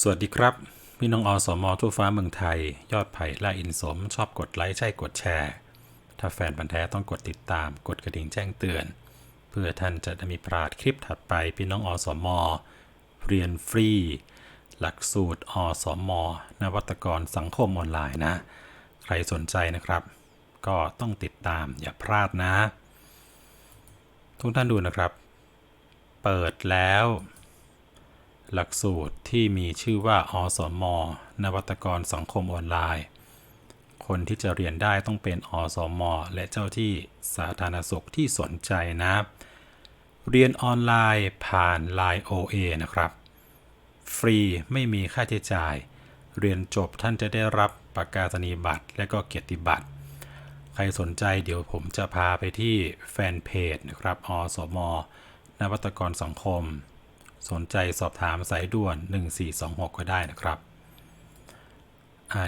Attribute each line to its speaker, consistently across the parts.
Speaker 1: สวัสดีครับ พี่น้องอสมทั่วฟ้าเมืองไทย ยอดไผ่ล่าอินสม ชอบกดไลค์ใช่กดแชร์ ถ้าแฟนพันแท้ต้องกดติดตาม กดกระดิ่งแจ้งเตือน เพื่อท่านจะได้มีพลาดคลิปถัดไป พี่น้องอสมเรียนฟรี หลักสูตรอสมนวัตกรสังคมออนไลน์นะ ใครสนใจนะครับ ก็ต้องติดตามอย่าพลาดนะ ทุกท่านดูนะครับ เปิดแล้ว หลักสูตรที่มีชื่อว่าอสม นวัตกรสังคมออนไลน์ คนที่จะเรียนได้ต้องเป็นอสม และเจ้าที่สาธารณสุขที่สนใจนะเรียนออนไลน์ผ่าน Line OA นะครับ ฟรีไม่มีค่าใช้จ่าย เรียนจบท่านจะได้รับประกาศนียบัตรและก็เกียรติบัตร ใครสนใจเดี๋ยวผมจะพาไปที่แฟนเพจนะครับอสม นวัตกรสังคม สนใจสอบถามสายด่วน 1426 ก็ได้นะครับ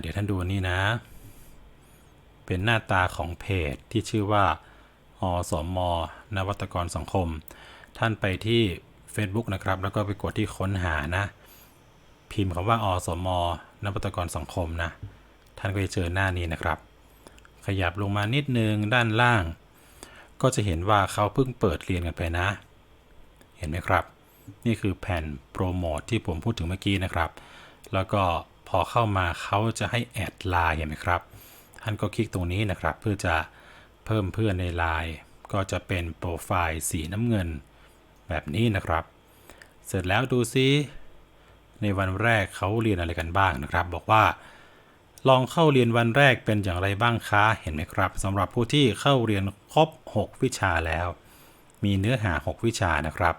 Speaker 1: เดี๋ยวท่านดูนี่นะ เป็นหน้าตาของเพจที่ชื่อว่าอสมนวัตกรสังคม ท่านไปที่ Facebook นะครับ แล้วก็ไปกดที่ค้นหานะ พิมพ์คำว่าอสมนวัตกรสังคมนะ ท่านก็จะเจอหน้านี้นะครับ ขยับลงมานิดนึงด้านล่าง ก็จะเห็นว่าเขาเพิ่งเปิดเรียนกันไปนะ เห็นไหมครับ นี่คือแผ่นโปรโมทที่ผมพูดถึงเมื่อกี้นะครับ แล้วก็พอเข้ามาเขาจะให้แอดไลน์เห็นไหมครับ ท่านก็คลิกตรงนี้นะครับ เพื่อจะเพิ่มเพื่อนในไลน์ก็จะเป็นโปรไฟล์สีน้ำเงิน แบบนี้นะครับ เสร็จแล้วดูซิ ในวันแรกเขาเรียนอะไรกันบ้างนะครับ บอกว่า ลองเข้าเรียนวันแรกเป็นอย่างไรบ้างคะเห็นไหมครับสำหรับผู้ที่เข้าเรียนครบ 6 วิชาแล้ว มีเนื้อหา 6 วิชานะครับ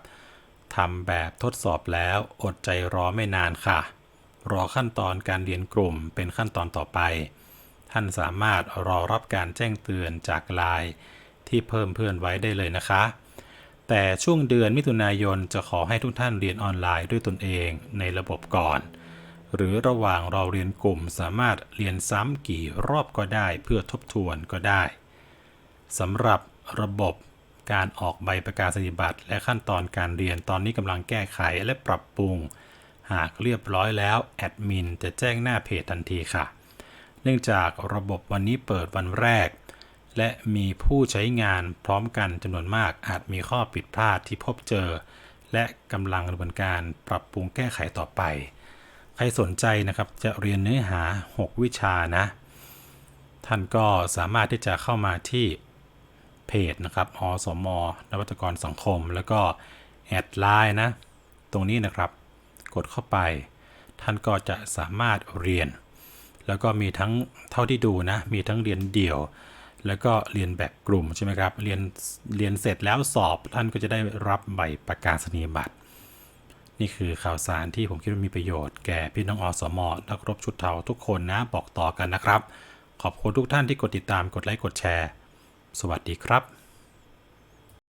Speaker 1: ทำแบบทดสอบแล้วอดใจรอไม่นานค่ะ รอขั้นตอนการเรียนกลุ่มเป็นขั้นตอนต่อไป ท่านสามารถรอรับการแจ้งเตือนจากไลน์ที่เพิ่มเพื่อนไว้ได้เลยนะคะ แต่ช่วงเดือนมิถุนายนจะขอให้ทุกท่านเรียนออนไลน์ด้วยตนเองในระบบก่อน หรือระหว่างเราเรียนกลุ่มสามารถเรียนซ้ำกี่รอบก็ได้เพื่อทบทวนก็ได้สำหรับระบบ การออกใบประกาศนียบัตรและขั้นตอนการเรียนตอนนี้กำลังแก้ไขและปรับปรุง หากเรียบร้อยแล้วแอดมินจะแจ้งหน้าเพจทันทีค่ะ เนื่องจากระบบวันนี้เปิดวันแรก และมีผู้ใช้งานพร้อมกันจำนวนมากอาจมีข้อผิดพลาดที่พบเจอ และกำลังดำเนินการปรับปรุงแก้ไขต่อไป ใครสนใจนะครับจะเรียนเนื้อหา 6 วิชานะ ท่านก็สามารถที่จะเข้ามาที่ จนะครับอสมนวัตกรสังคม แล้วก็แอดไลน์นะ ตรงนี้นะครับ กดเข้าไป ท่านก็จะสามารถเรียน แล้วก็มีทั้งเท่าที่ดูนะ มีทั้งเรียนเดี่ยว แล้วก็เรียนแบบกลุ่มใช่ไหมครับ เรียนเรียนเสร็จแล้วสอบท่านก็จะได้รับใบประกาศนียบัตร นี่คือข่าวสารที่ผมคิดว่ามีประโยชน์ แก่พี่น้องอสมนักรบชุดเทาทุกคนนะ บอกต่อกันนะครับ ขอบคุณทุกท่านที่กดติดตาม กดไลค์ กดแชร์ สวัสดีครับ